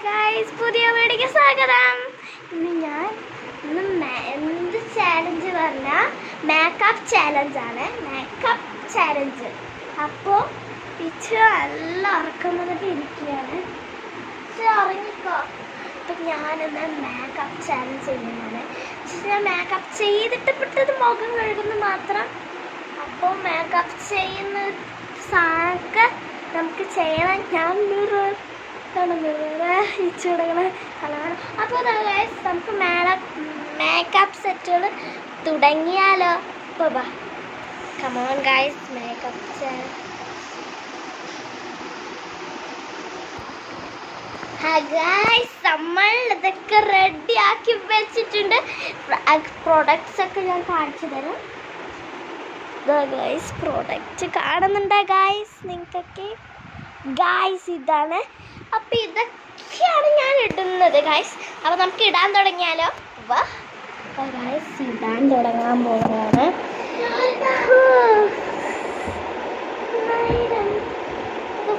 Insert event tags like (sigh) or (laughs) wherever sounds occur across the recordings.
Guys പുതിയ വീഡിയോക്ക് സ്വാഗതം. ഇന്ന് ഞാൻ ഇന്ന് എന്ത് ചാലഞ്ച് പറഞ്ഞാൽ മേക്കപ്പ് ചാലഞ്ച് ആണ്. മേക്കപ്പ് ചാലഞ്ച് അപ്പോൾ പിച്ച് നല്ല ഉറക്കം വന്നിട്ട് ഇരിക്കുകയാണ്. പക്ഷെ ഉറങ്ങിക്കോ. അപ്പം ഞാനിന്ന് മേക്കപ്പ് ചാലഞ്ച് ചെയ്യുന്നതാണ് ഞാൻ മേക്കപ്പ് ചെയ്തിട്ട് പെട്ടത് മുഖം കഴുകുന്നു മാത്രം. അപ്പോൾ മേക്കപ്പ് ചെയ്യുന്ന സാധനമൊക്കെ നമുക്ക് ചെയ്യണം ഞാൻ ഇച്ചുടങ്ങനെ കളയാണ് അപ്പോൾ നമുക്ക് മേക്കപ്പ് സെറ്റുകൾ തുടങ്ങിയാലോ ഇപ്പോൾ ബാ കമോൺ ഗായ്സ് മേക്കപ്പ് നമ്മൾ ഇതൊക്കെ റെഡി ആക്കി വെച്ചിട്ടുണ്ട് പ്രൊഡക്ട്സ് ഒക്കെ ഞാൻ കാണിച്ചു തരാം ഗായ്സ് പ്രോഡക്റ്റ് കാണുന്നുണ്ടോ ഗായ്സ് നിങ്ങൾക്കൊക്കെ ഗായ്സ് ഇതാണ് അപ്പം ഇതൊക്കെയാണ് ഞാൻ ഇടുന്നത് ഗൈസ് അപ്പോൾ നമുക്ക് ഇടാൻ തുടങ്ങിയാലോ? വാ. ഗൈസ് ഇടാൻ തുടങ്ങാൻ പോവുകയാണ്.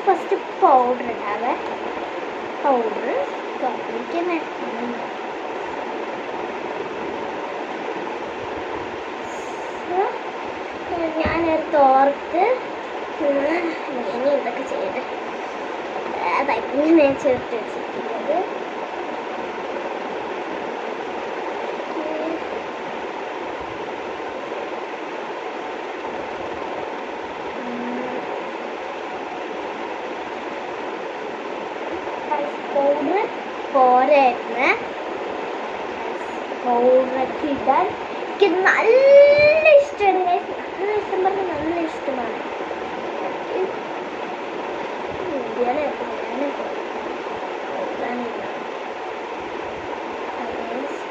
First powder ഇടാവേ. പൗഡർ ഞാനൊരു തോർത്ത് ഇനി ഇതൊക്കെ ചെയ്ത് അതെങ്ങനെ ചേർത്ത് വെച്ചിട്ടുള്ളത് പൗഡർ പോരായിരുന്നു ഇടാൻ എനിക്ക് നല്ല ഇഷ്ടമാണ് നല്ല ഇഷ്ടമാണ്. ഇന്ത്യയിലെ പോകാനൊക്കെ പോകാനില്ല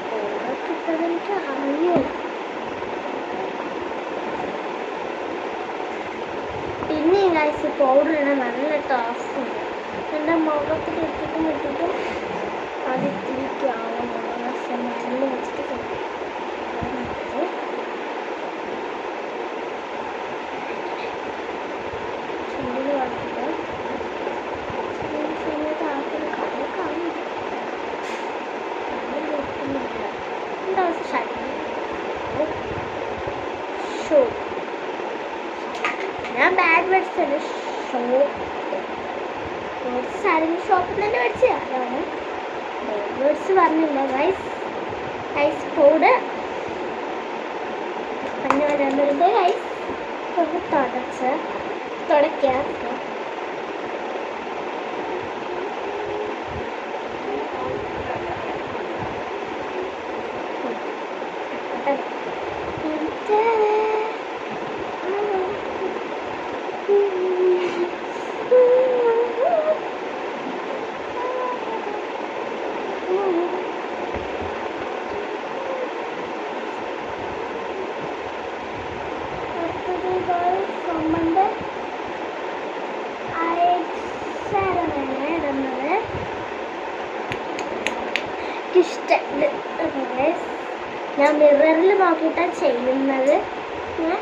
പൗഡറൊക്കെ ഇട്ടത് എനിക്ക് അറിയും പിന്നെ പൗഡർ ഇടാൻ നല്ല ടാസ്ക്കുണ്ട് എന്റെ മുഖത്തിൽ ഇട്ടിട്ടും ഇട്ടിട്ടും അത് ഇത്തിരിക്ക് ആവുന്നുണ്ട് പക്ഷെ നല്ല വെച്ചിട്ട് വന്നിട്ട് ചുണ്ടിൽ സമയത്ത് ആൾക്കാർ കണ്ണ് കാണും കണ്ണ് വെക്കുന്നില്ല എന്താ ഷോ ഞാൻ ബാഡ് ഷോപ്പ് സാരിന് ഷോപ്പിൽ തന്നെ മേടിച്ച. അതാണ്. പറഞ്ഞില്ല റൈസ് ഗൈസ് പൗഡർ പിന്നെ വരാനുള്ളത് റൈസ് ഒന്ന് തുടച്ച്. തുടയ്ക്കാം. നമ്മുടെ ഇഷ്ടമുണ്ട് ഞാൻ മിററിൽ നോക്കിയിട്ടാണ് ചെയ്യുന്നത്. ഞാൻ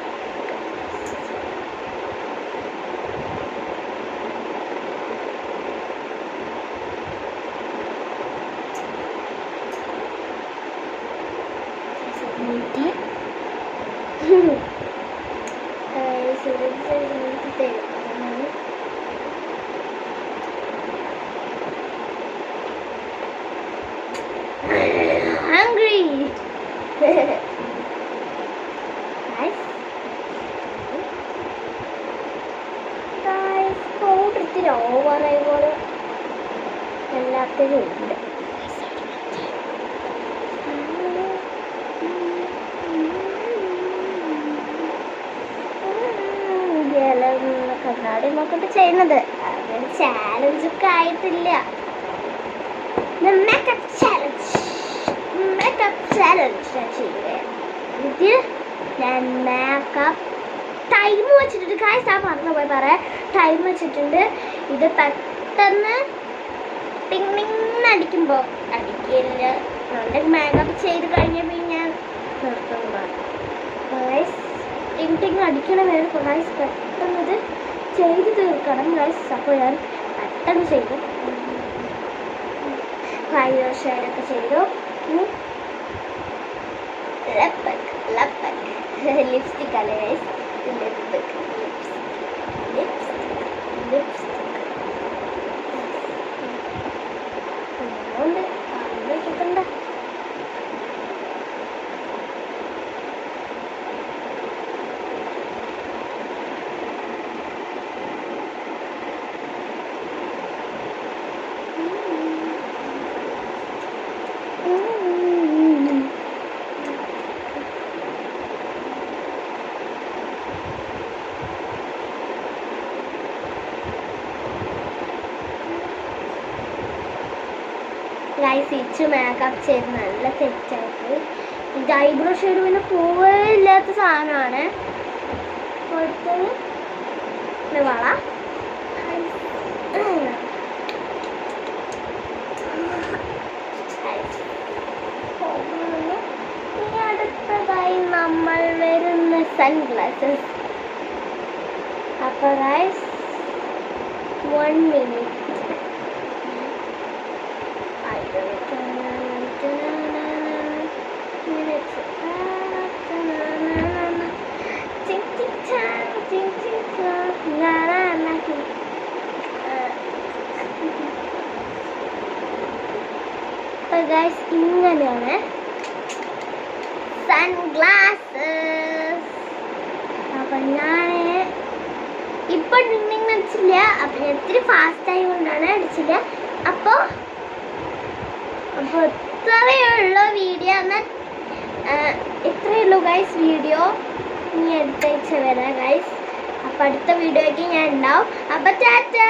നീട്ടി ഇത്തിരി ഓവറായി പോലെ എല്ലാത്തിനും ഉണ്ട് കണ്ണാടി നോക്കിട്ട് ചെയ്യുന്നത്. അങ്ങനെ ചാലഞ്ച് ഒക്കെ ആയിട്ടില്ല. മേക്കപ്പ് ചാലഞ്ച് മേക്കപ്പ് ചാലഞ്ച് ഞാൻ ചെയ്യുകയാണ് ഇത് ഞാൻ മേക്കപ്പ് ടൈം വെച്ചിട്ടുണ്ട്. കായ് ആ പറഞ്ഞു പോയി പറയാം. ടൈം വെച്ചിട്ടുണ്ട്. ഇത് പെട്ടെന്ന് ടിങ് ടിങ് അടിക്കുമ്പോൾ അടിക്കില്ല നല്ല മേക്കപ്പ് ചെയ്ത് കഴിഞ്ഞപ്പോൾ ഞാൻ നിർത്തുന്നതാണ് ഗൈസ് ടിങ് ടിങ് അടിക്കണ വേണം. ഗൈസ് പെട്ടെന്ന് ഇത് ചെയ്ത് തീർക്കണം. ഗൈസ് അപ്പോൾ ഞാൻ പെട്ടെന്ന് ചെയ്തു ഫൈവ് ഷെയ്ഡൊക്കെ ചെയ്തു ലപ്പക്ക് ലപ്പക്ക്. (laughs) ലിപ്സ്റ്റിക് അല്ലേ ലിപ്സ്റ്റിക് ലിപ്സ്റ്റിക് ലിപ്സ്റ്റിക് ഉണ്ട് വെച്ചിട്ടുണ്ട് ഗൈസ് ഇച്ചു മേക്കപ്പ് ചെയ്ത് നല്ല തെറ്റായിട്ട്. ഇത് ഐബ്രോ ഷെയ്ഡ് പിന്നെ പോവേ ഇല്ലാത്ത സാധനമാണ് കൊടുത്തത്. വള. അടുത്തതായി നമ്മൾ വരുന്ന സൺഗ്ലാസസ് അപ്പോൾ ഗൈസ് വൺ മിനിറ്റ് ഗൈസ് ഇങ്ങനെയാണ് സൺഗ്ലാസ് അപ്പൊ ഞാൻ ഇപ്പൊ ട്രിമ്മിങ് അടിച്ചില്ല? അപ്പൊ ഞാൻ ഇത്തിരി ഫാസ്റ്റ് ആയതുകൊണ്ടാണ് അടിച്ചില്ല അപ്പൊ അപ്പോൾ ഇത്രയേ ഉള്ളൂ വീഡിയോ എന്നാൽ ഇത്രയേ ഉള്ളൂ ഗൈസ് വീഡിയോ ഇനി അടുത്താഴ്ച വരാം ഗൈസ് അപ്പോൾ അടുത്ത വീഡിയോയ്ക്ക് ഞാൻ ഉണ്ടാവും. അപ്പോൾ ടാറ്റാ!